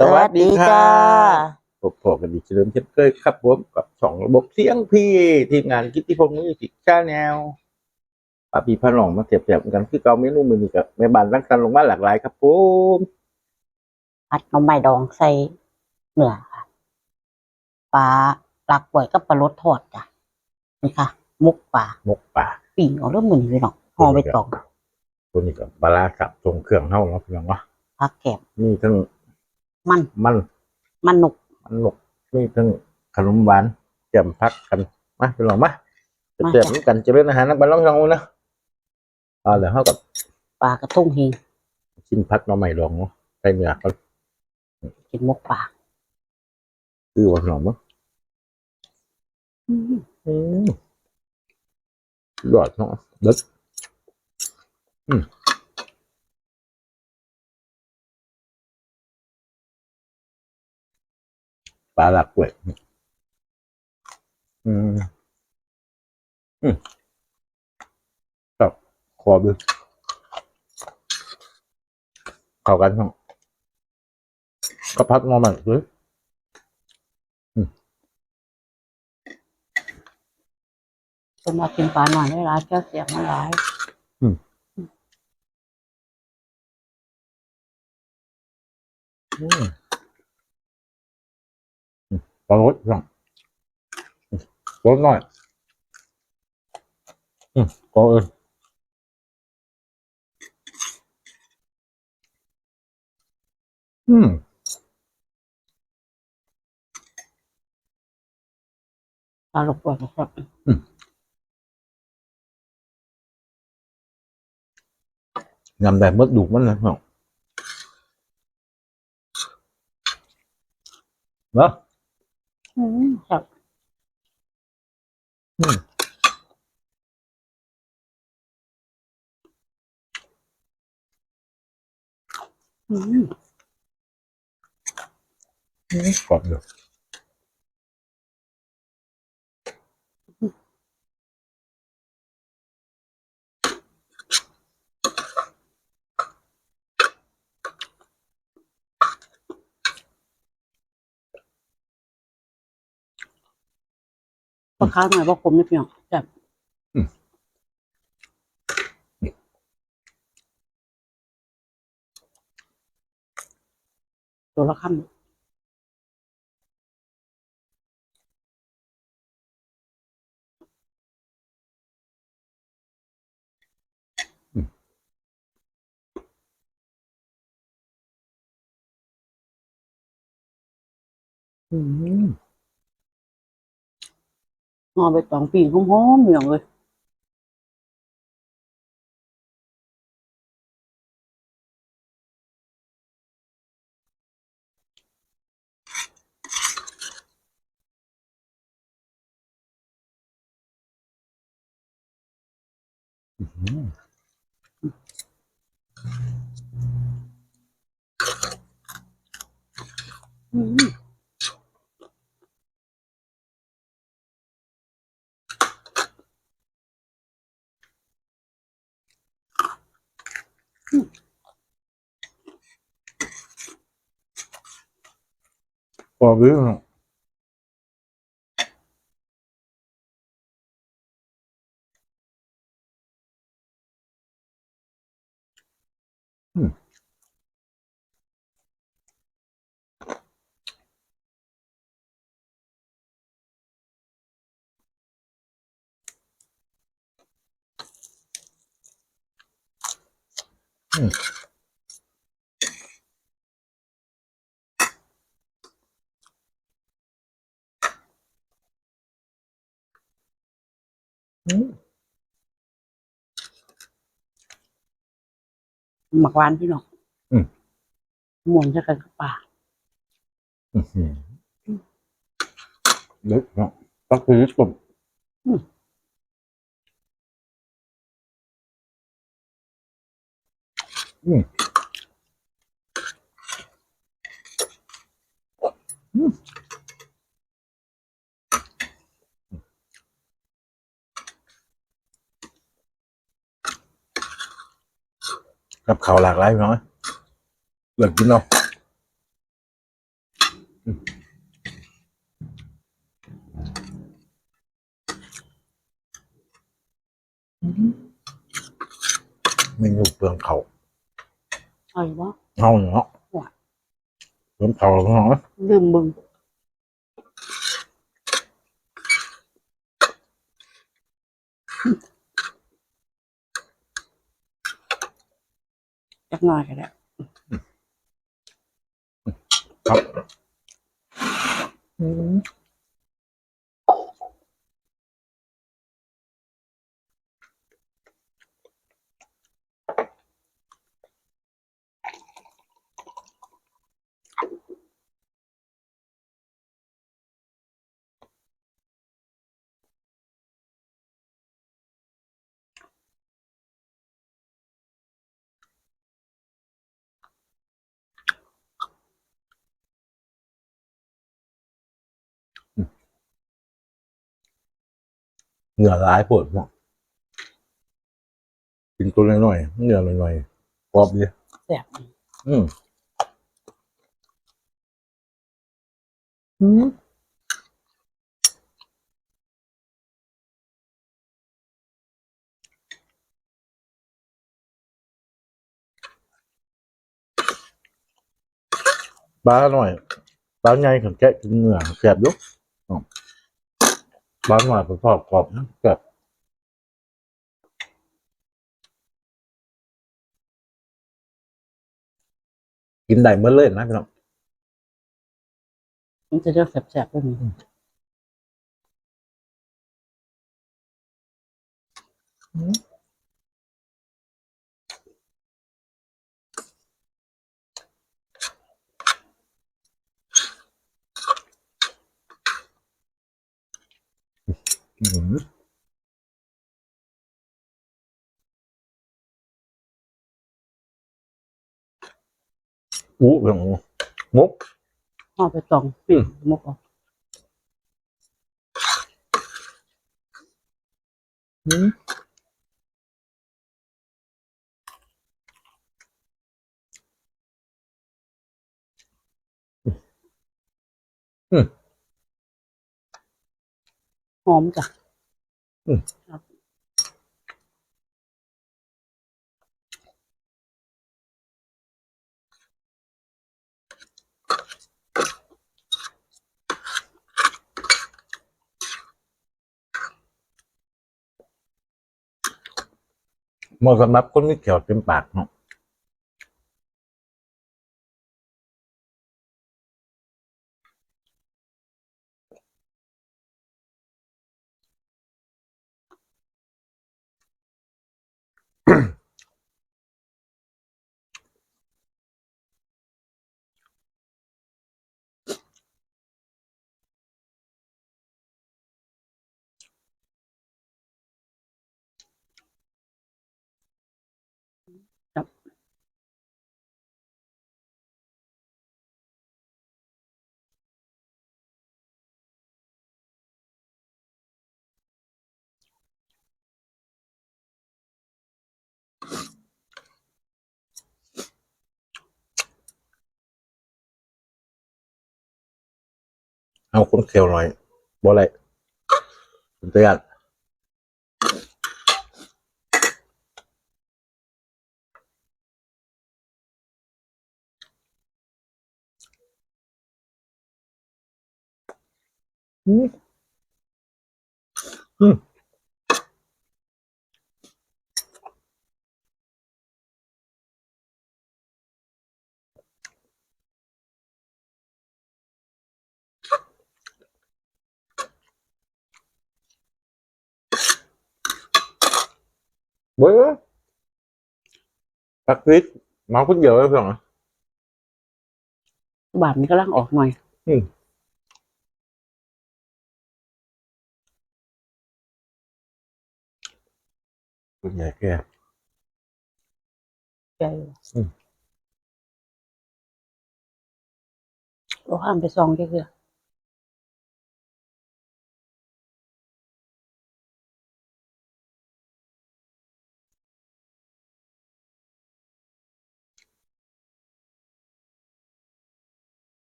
สวัสดีค่ะพบพอกันดีเฉลิมเช่นเคยครับผมกับช่องระบบเสียงพี่ ทีมงานกิตติพงศ์มิวสิกชาแนลป้าพี่พ่อน้องมาเสียบเสียบกันคือเกาเมนูมือนี้กับแม่บ้านรังสรรค์ลงมาหลากหลายครับผมผัดหน่อไม้ดองใส่เนื้อค่ะปลาหลักป่วยกับปลารสทอดจ้ะนี่ค่ะมุกปลาหมกป่าปิ่งเอาเรื่องมือนี้ไปหน่อยห่อใบตองตัวนี้กับปลาร้าสับทรงเครื่องเท่าเนาะพี่น้องเนาะผักแกบนี่ทั้ง มัน มัน มันนุก มันหนกนี่ทั้งขนมหวานแจ่มพักกันมาพี่น้องมาจะเจ็บกันเจะเล่นอาหารนักบัลลังก์ทองนะเอาเดี๋ยวเขากับปลากระทุ่งเฮงชิมพักหน้องใหม่ลองเนาะใส่เนื้อเขากินมุกปลาคือว่าหนอมมั้งอืมอืมยอดเนาะเด็ดอืม ปลาหลักเว้ยอืม อืมครับขอดูเข้ากันเนาะก็พักมาใหม่เลยคนมากินปลาหน่อยได้ร้ายแก้วเสียงมันร้ายอืม อืมปลารสจังอืมรสหน่อย อืมก็เอออืม ปลาหลกป่วยนะครับ ยำแต่เมื่อดูมันนะเนาะเนาะ อืมครับ อืม อืม กรอบอยู่ ปลาค้าหน่อยว่าผมนี่เพียงแบบอืมตัวละคำอืม ห่อใบตองปิ่งหอมๆเหมืองเลย อืม Pode ver, não. หมักหวานพี่น้องอืม หมุนจะกันกับปลาอื้อหือเด็ดเนาะก็คือญี่ปุ่นอืม อืมอืมกับข้าวหลากหลายพี่น้อยเลือกกินเนาะเมนูเปลืองเขา อาอยู่บ่ เอาเนาะเปลืองเขาเนาะ ลืมบึงจักหน่อยก็ได้ ครับ เหงื่อร้ายปวดเนาะกินตัวน้อยๆเหงื่อหน่อยๆกรอบดี แซ่บ อืมอืมบ้าหน่อยบ้าใหญ่ขันแกะกินเหงื่อแสบอยุก บ้าหน่อยผมชอบกรอบนะแสบกินได้เมื่อเลยนะพี่น้องมันจะเรียกแซ่บๆแบบนี้อืม อู้เรื่องมุก เอาไปตองปิ่งมกออก อืมอืม หอมจ้ะอืมครับเหมาะสำหรับคนที่เขียวเต็มปากเนาะ เอาคนเคียวหน่อยบ่อะไรผมเตือนอืมอืม เบ้อปักวิทมาคนเดียวแล้วเปล่า บาทมันก็ล่างออกหน่อย อืมคุณใหญ่แก ใจ อืม เราห้ามไปซองเยอะ อืม เนื้อ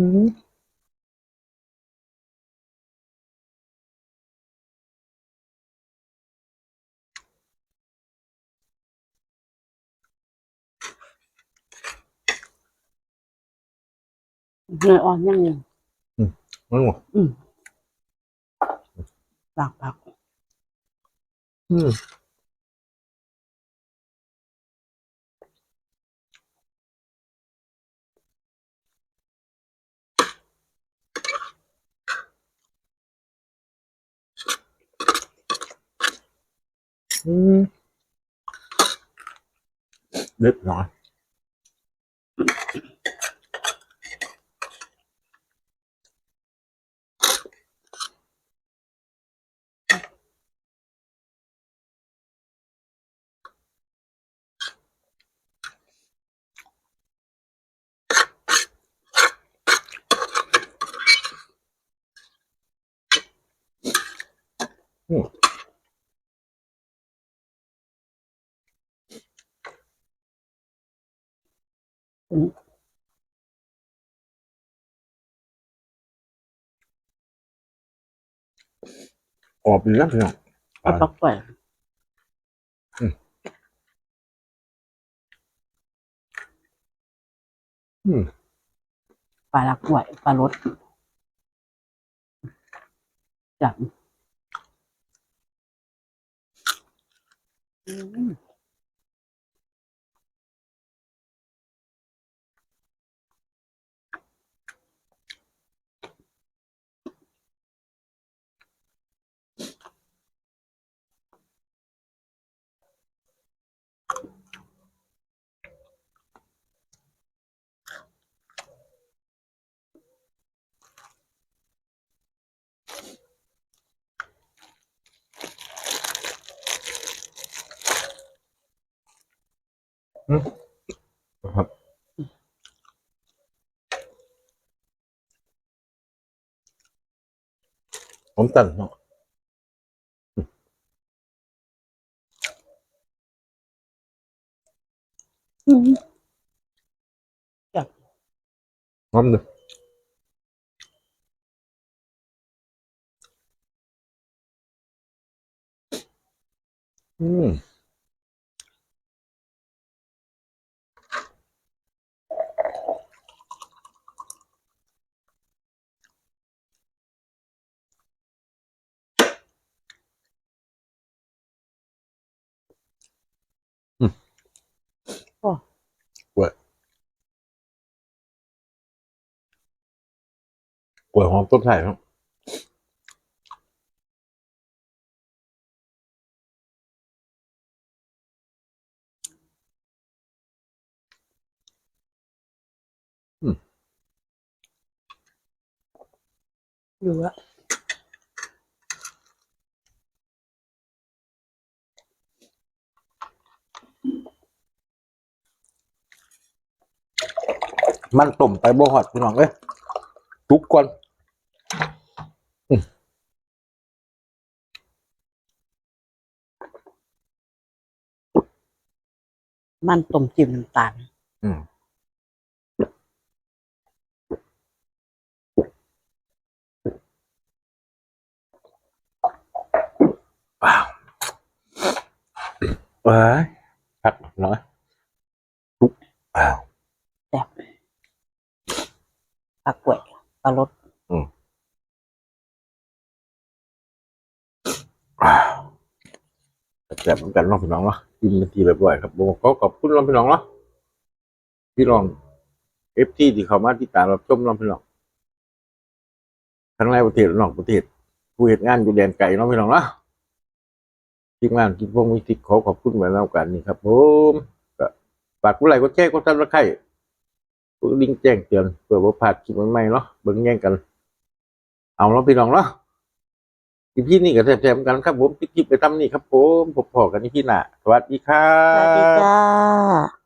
phú người on nhăn nhỉ ừ đúng rồi ừ. Bạc bạc ừ. ừ. Ừ. đứt rồi Ooh. กอืมอืมเล็กน้อยออกดีแล้วพี่น้องเอาปลากกล้วยอืมปลาลักกล้วยปลารสจับอืม นะครับผมตันเนาะ อืม พร้อมเลยอืม กล้วยหอมต้นไทรครับอืมอยู่ละมันต้มไปบ่หอดพี่น้องเอ้ยทุกก่อน มันต้มจิ้มน้ำตาลอืมว้าวเอ้ยพักหน่อยทุกว้าว แซ่บปลากล้วยปลารส ว้าว แซ่บเหมือนกันน้องพี่น้องเนาะกินเป็นทีแบบบ่อยครับผมก็ขอบคุณน้องพี่น้องเนาะพี่น้องเอฟที่ที่เข้ามาที่ตามรับชมน้องพี่น้องทั้งในประเทศและนอกประเทศผู้เหตุงานอยู่แดนไกลน้องพี่น้องเนาะทีมงานกินพวกมิติขอขอบคุณไว้แล้วกันนี่ครับผมก็ฝากกดไลกดแชร์กดซับสไครต์กดลิงแจ้งเตือนเพื่อว่าพลาดคลิปใหม่ๆเนาะเบิ่งแย่งกัน เอาเนาะพี่น้องเนาะ อีพี่นี่ก็แซ่บๆเหมือนกันครับผมติ๊กๆไปตั้มนี่ครับผมพบพอกันที่พี่หน้าสวัสดีครับสวัสดีจ้า